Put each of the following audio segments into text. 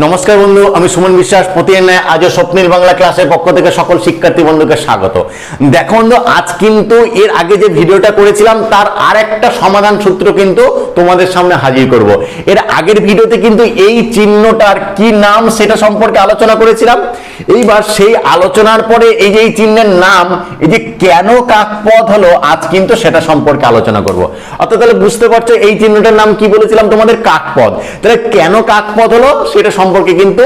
নমস্কার বন্ধু, আমি সুমন বিশ্বাস। প্রতিদিন আজও স্বপ্নিল বাংলা ক্লাসের পক্ষ থেকে সকল শিক্ষার্থী বন্ধুকে স্বাগত। দেখো বন্ধু, আজ কিন্তু এর আগে যে ভিডিওটা করেছিলাম, তার আর একটা সমাধান সূত্র কিন্তু তোমাদের সামনে হাজির করব। এর আগের ভিডিওতে কিন্তু এই চিহ্নটার কি নাম সেটা সম্পর্কে আলোচনা করেছিলাম। এইবার সেই আলোচনার পরে এই যে এই চিহ্নের নাম, এই যে কেন কাকপথ হলো, আজ কিন্তু সেটা সম্পর্কে আলোচনা করব। অর্থাৎ তাহলে বুঝতে পারছ, এই চিহ্নটার নাম কি বলেছিলাম তোমাদের? কাকপথ। তাহলে কেন কাকপথ হলো, সেটা সম্পর্কে কিন্তু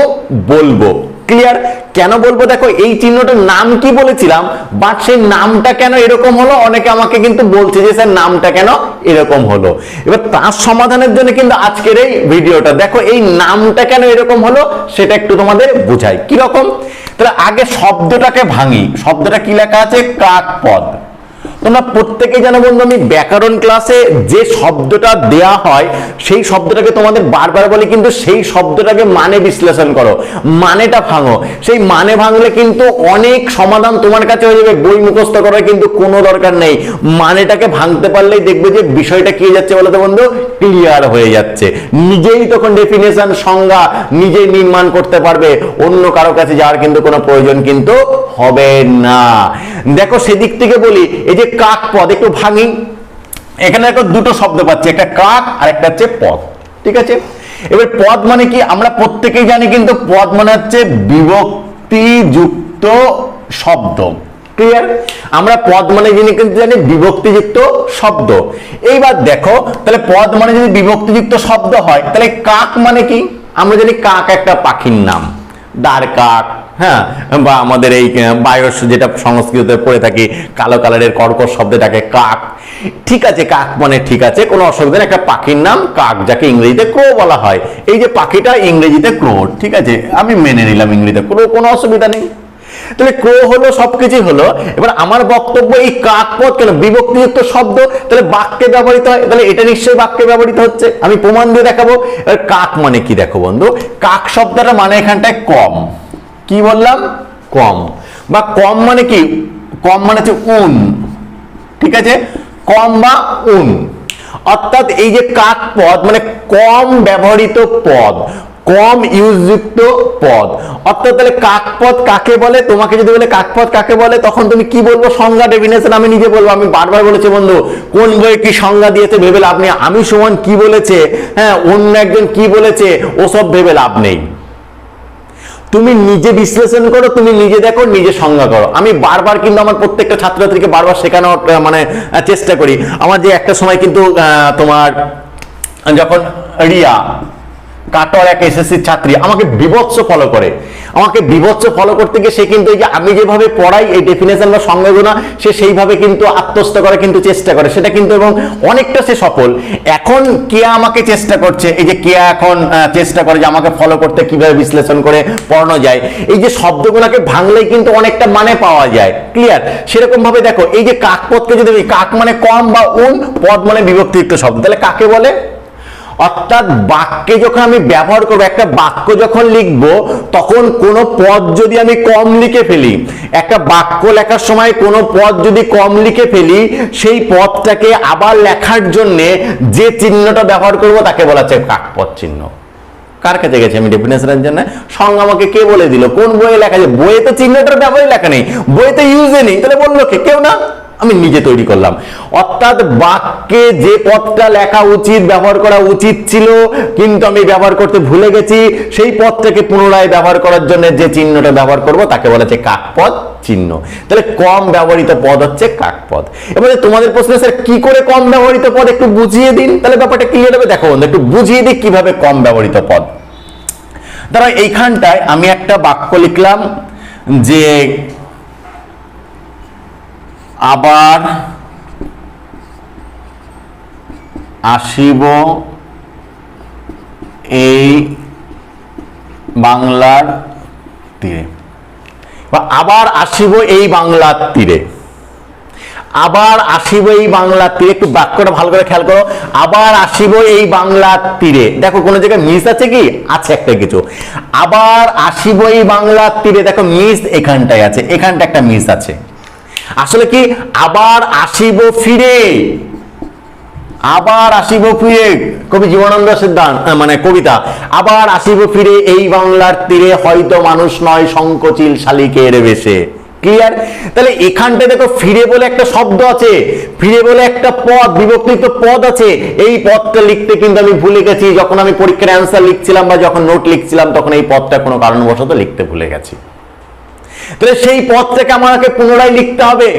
বলব। ক্লিয়ার কেন বলব? দেখো, এই চিহ্নটার নাম কি বলেছিলাম? বাট সেই নামটা কেন এরকম হলো? অনেকে আমাকে কিন্তু বলছে যে, স্যার, নামটা কেন এরকম হলো? এবার তার সমাধানের জন্য কিন্তু আজকের এই ভিডিওটা, দেখো, এই নামটা কেন এরকম হলো, সেটা একটু তোমাদের বুঝাই। কি রকম তাহলে আগে শব্দটাকে ভাঙি। শব্দটা কি লেখা আছে? কাকপদ। তোমরা প্রত্যেকেই জানো বন্ধু, আমি ব্যাকরণ ক্লাসে যে শব্দটা দেয়া হয়, সেই শব্দটাকে তোমাদের বারবার বলি, কিন্তু সেই শব্দটাকে মানে বিশ্লেষণ করো, মানেটা ভাঙো। সেই মানে ভাঙলে কিন্তু অনেক সমাধান তোমার কাছে হয়ে যাবে, বই মুখস্থ করার কিন্তু কোনো দরকার নেই। মানেটাকে ভাঙতে পারলেই দেখবে যে বিষয়টা কি যাচ্ছে বলো তো বন্ধু? ক্লিয়ার হয়ে যাচ্ছে। নিজেই তখন ডেফিনেশন সংজ্ঞা নিজেই নির্মাণ করতে পারবে। অন্য কারও কাছে যাওয়ার কিন্তু কোনো প্রয়োজন কিন্তু হবে না। দেখো, সেদিক থেকে বলি, এই যে কাক পদ, একটু ভাঙি। এখানে দেখো দুটো শব্দ পাচ্ছি, একটা কাক আর একটা হচ্ছে পদ, ঠিক আছে? এবার পদ মানে কি? আমরা প্রত্যেকেই জানি কিন্তু পদ মানে হচ্ছে বিভক্তিযুক্ত শব্দ ক্লিয়ার আমরা পদ মানে যিনি কিন্তু জানি বিভক্তিযুক্ত শব্দ। এইবার দেখো, তাহলে পদ মানে যদি বিভক্তিযুক্ত শব্দ হয়, তাহলে কাক মানে কি? আমরা জানি কাক একটা পাখির নাম দার কাক হ্যাঁ বা আমাদের এই বায়স যেটা সংস্কৃততে পড়ে থাকি, কালো কালারের কর্কশ শব্দটাকে কাক। ঠিক আছে, কাক মানে ঠিক আছে, কোনো অসুবিধা নেই, একটা পাখির নাম কাক, যাকে ইংরেজিতে ক্রো বলা হয়। এই যে পাখিটা ইংরেজিতে ক্রো, ঠিক আছে, আমি মেনে নিলাম ইংরেজিতে ক্রো, কোনো অসুবিধা নেই। তাহলে ক্রো হলো সবকিছু হলো, এবার আমার বক্তব্য এই কাক পদ কেন? বিভক্তিযুক্ত শব্দ, তাহলে বাক্যে ব্যবহৃত হয়, তাহলে এটা নিশ্চয়ই বাক্যে ব্যবহৃত হচ্ছে। আমি প্রমাণ দিয়ে দেখাবো। এবার কাক মানে কি দেখো বন্ধু? কাক শব্দটা মানে এখানটায় কম। কি বললাম? কম। বা কম মানে কি? কম মানে হচ্ছে উন। ঠিক আছে? কম বা উন। অর্থাৎ এই যে কাক পদ মানে কম ব্যবহৃত পদ, কম ইউজযুক্ত পদ। অর্থাৎ তাহলে কাকপদ কাকে বলে? তোমাকে যদি বলে কাকপদ কাকে বলে, তখন তুমি কি বলব? সংজ্ঞা ডেফিনেশন আমি নিজে বলব। আমি বারবার বলেছি, বন্ধু, কোন বইয়ে কি সংজ্ঞা দিয়েছে ভেবে লাভ নেই। আমি সমান কি বলেছে? হ্যাঁ অন্য একজন কি বলেছে? ওসব ভেবে লাভ নেই। তুমি নিজে বিশ্লেষণ করো, তুমি নিজে দেখো, নিজে সংজ্ঞা করো। আমি বারবার কিন্তু আমার প্রত্যেকটা ছাত্রছাত্রীকে বারবার শেখানোর মানে চেষ্টা করি। আমার যে একটা সময় কিন্তু তোমার, যখন রিয়া কাটোয়ার এক এসএসসির ছাত্রী, আমাকে বিভৎস ফলো করে। আমাকে বিভৎস ফলো করতে গিয়ে সে কিন্তু এই যে আমি যেভাবে পড়াই, এই ডেফিনেশন বা সংজ্ঞাগুলো সে সেইভাবে কিন্তু আত্মস্থ করার কিন্তু চেষ্টা করে। সেটা কিন্তু এবং অনেকটা সে সফল। এখন কেয়া আমাকে চেষ্টা করছে, এই যে কেয়া এখন চেষ্টা করে যে আমাকে ফলো করতে কীভাবে বিশ্লেষণ করে পড়ানো যায়। এই যে শব্দগুলোকে ভাঙলেই কিন্তু অনেকটা মানে পাওয়া যায়। ক্লিয়ার সেরকম ভাবে দেখো, এই যে কাকপদকে যদি কাক মানে কম বা উন, পদ মানে বিভক্তিযুক্ত শব্দ। তাহলে কাকে বলে? অর্থাৎ বাক্যে যখন আমি ব্যবহার করব, একটা বাক্য যখন লিখব, তখন কোনো পদ যদি আমি কম লিখে ফেলি, একটা বাক্য লেখার সময় কোনো পদ যদি কম লিখে ফেলি, সেই পদটাকে আবার লেখার জন্য যে চিহ্নটা ব্যবহার করব, তাকে বলা হচ্ছে কাকপদ চিহ্ন। কার কাছে গেছে? আমি ডেফিনেশনের জন্য সঙ্গে আমাকে কে বলে দিল? কোন বইয়ে লেখা আছে? বইয়ে তো চিহ্নটার ব্যবহারই লেখা নেই বইতে ইউজে নেই, তাহলে বলল কে? কেউ না? আমি নিজে তৈরি করলাম। অর্থাৎ বাক্যে যে পদটা লেখা উচিত, ব্যবহার করা উচিত ছিল, কিন্তু আমি ব্যবহার করতে ভুলে গেছি, সেই পদটাকে পুনরায় ব্যবহার করার জন্য যে চিহ্নটা ব্যবহার করব, তাকে বলা হচ্ছে কাকপদ চিহ্ন। তাহলে কম ব্যবহৃত পদ হচ্ছে কাকপদ এবারে তোমাদের প্রশ্ন, স্যার, কি করে কম ব্যবহৃত পদ? একটু বুঝিয়ে দিন। তাহলে ব্যাপারটা ক্লিয়ার হবে। দেখো বন্ধু, একটু বুঝিয়ে দিই কীভাবে কম ব্যবহৃত পদ। ধরো, এইখানটায় আমি একটা বাক্য লিখলাম যে, আবার আসিব এই বাংলার তীরে। আবার আসিব এই বাংলার তীরে। আবার আসিব এই বাংলার তীরে। একটু বাক্যটা ভালো করে খেয়াল করো। আবার আসিব এই বাংলার তীরে। দেখো, কোনো জায়গায় মিস আছে কি? আছে একটা কিছু। আবার আসিব এই বাংলার তীরে। দেখো, মিস এখানটায় আছে। এখানটা একটা মিস আছে। আসলে কি? আবার আসিব ফিরে। আবার আসিব ফিরে কবি জীবনানন্দ সিদ্ধান্ত মানে কবিতা। আবার আসিব ফিরে এই বাংলার তীরে, হয়তো মানুষ নয় সংকোচিল শালিকের বেশে। ক্লিয়ার তাহলে এখানটা দেখো, ফিরে বলে একটা শব্দ আছে, ফিরে বলে একটা পদ বিভক্তিত পদ আছে। এই পদটা লিখতে কিন্তু আমি ভুলে গেছি, যখন আমি পরীক্ষার অ্যান্সার লিখছিলাম বা যখন নোট লিখছিলাম, তখন এই পদটা কোনো কারণবশত লিখতে ভুলে গেছি। তাহলে সেই পদটাকে আমাকে পুনরায় লিখতে হবে।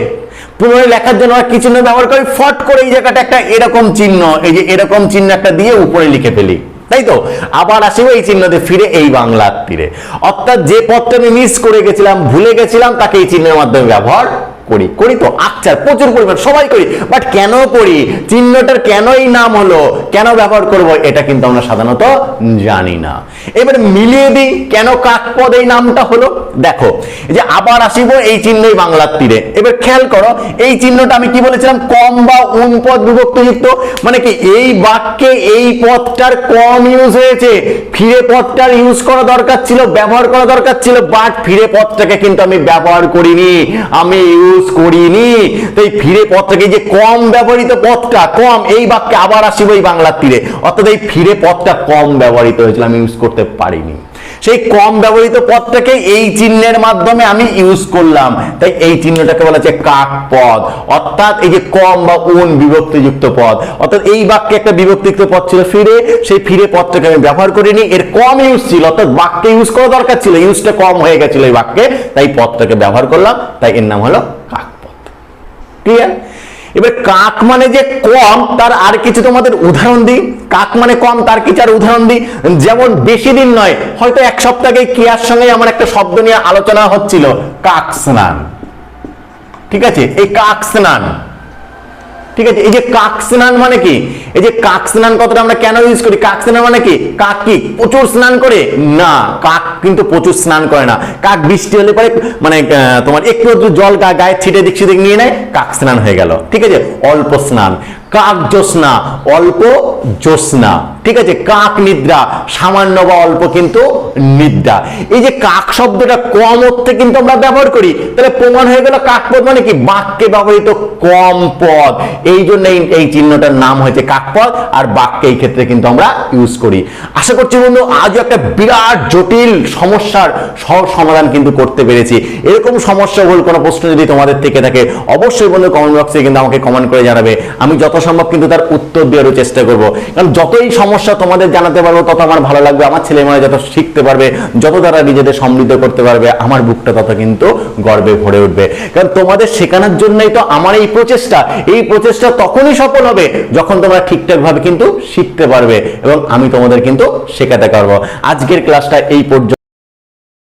পুনরায় লেখার জন্য কি চিহ্ন ব্যবহার করি ফট করে এই জায়গাটা একটা এরকম চিহ্ন, এই যে এরকম চিহ্ন একটা দিয়ে উপরে লিখে ফেলি। তাই তো? আবার আসিব এই চিহ্নতে ফিরে এই বাংলার তীরে। অর্থাৎ যে পথটা আমি মিস করে গেছিলাম, ভুলে গেছিলাম, তাকে এই চিহ্নের মাধ্যমে ব্যবহার করি করি তো আচ্ছা প্রচুর পরিমাণ, সবাই করি বাট কেন করি? চিহ্নটার কেন এই নাম হলো, কেন ব্যবহার করব, এটা কিন্তু আমরা সাধারণত জানি না। এবার মিলিয়ে দিই, কেন কাকপদ এই নামটা হলো? দেখো যে আবার আসিব এই চিহ্নই বাংলার তীরে। এবার খেয়াল করো, এই চিহ্নটা আমি কি বলেছিলাম? কম বা উন পদ বিভক্তযুক্ত মানে কি, এই বাক্যে এই পদটার কম ইউজ হয়েছে, ফিরে পদটার ইউজ করা দরকার ছিল, ব্যবহার করা দরকার ছিল বাট ফিরে পদটাকে কিন্তু আমি ব্যবহার করিনি। আমি ইউজ করিনি। তাই ফিরে পথটাকে এই যে কম ব্যবহৃত পথটা, কম, এই বাক্যে আবার আসিব এই বাংলার তীরে। অর্থাৎ এই ফিরে পথটা কম ব্যবহৃত হয়েছিল, আমি ইউজ করতে পারিনি। সেই কম ব্যবহৃত পদটাকে এই চিহ্নের মাধ্যমে আমি ইউজ করলাম। তাই এই চিহ্নটাকে বলা হচ্ছে কাক পদ অর্থাৎ এই যে কম বা উন বিভক্তিযুক্ত পদ। অর্থাৎ এই বাক্যে একটা বিভক্তিযুক্ত পদ ছিল ফিরে, সেই ফিরে পদটাকে আমি ব্যবহার করিনি। এর কম ইউজ ছিল, অর্থাৎ বাক্যে ইউজ করা দরকার ছিল। ইউজটা কম হয়ে গেছিল এই বাক্যে। তাই পদটাকে ব্যবহার করলাম। তাই এর নাম হলো কাক পদ ক্লিয়ার এবার কাক মানে যে কম, তার আর কিছু তোমাদের উদাহরণ দিই। কাক মানে কম, তার কিছু আর উদাহরণ দিই। যেমন বেশি দিন নয়, হয়তো এক সপ্তাহে কেয়ার সঙ্গে আমার একটা শব্দ নিয়ে আলোচনা হচ্ছিল, কাক স্নান। ঠিক আছে? এই কাক স্নান। ঠিক আছে, এই যে কাক স্নান মানে কি? এই যে কাক স্নান কথাটা আমরা কেন ইউজ করি? কাক স্নান মানে কি? কাক কি প্রচুর স্নান করে? না, কাক কিন্তু প্রচুর স্নান করে না। কাক বৃষ্টি হলে পরে মানে তোমার একটু জল গায়ে ছিটে দিক ছিটে নিয়ে নেয়, কাক স্নান হয়ে গেল। ঠিক আছে, অল্প স্নান। কাক জ্যোৎস্না? অল্প জ্যোৎস্না। ঠিক আছে? কাক নিদ্রা। সামান্য বা অল্প কিন্তু নিদ্রা। এই যে কাক শব্দটা কম অর্থে কিন্তু আমরা ব্যবহার করি। তাহলে প্রমাণ হয়ে গেল কাক পদ মানে কি? বাক্যে ব্যবহৃত কম পদ। এই জন্য এই- চিহ্নটার নাম হয়েছে কাক কাকপদ আর বাক্যে এই ক্ষেত্রে কিন্তু আমরা ইউজ করি। আশা করছি বন্ধু, আজও একটা বিরাট জটিল সমস্যার সহজ সমাধান কিন্তু করতে পেরেছি। এরকম সমস্যা বল কোনো প্রশ্ন যদি তোমাদের থেকে থাকে, অবশ্যই বন্ধু কমেন্ট বক্সে কিন্তু আমাকে কমেন্ট করে জানাবে। আমি যত সম্ভব কিন্তু তার উত্তর দেওয়ারও চেষ্টা করব। কারণ যতই সমস্যা তোমাদের জানাতে পারব, তত আমার ভালো লাগবে, আমার ছেলে মেয়েরা যত শিখতে পারবে, যত তারা নিজেদের সমৃদ্ধ করতে পারবে, আমার বুকটা তত কিন্তু গর্বে ভরে উঠবে। কারণ তোমাদের শেখানোর জন্যই তো আমার এই প্রচেষ্টা এই প্রচেষ্টা তখনই সফল হবে যখন তোমরা ঠিকঠাক ভাবে কিন্তু শিখতে পারবে এবং আমি তোমাদের কিন্তু শেখাতে পারব। আজকের ক্লাসটা এই পর্যন্ত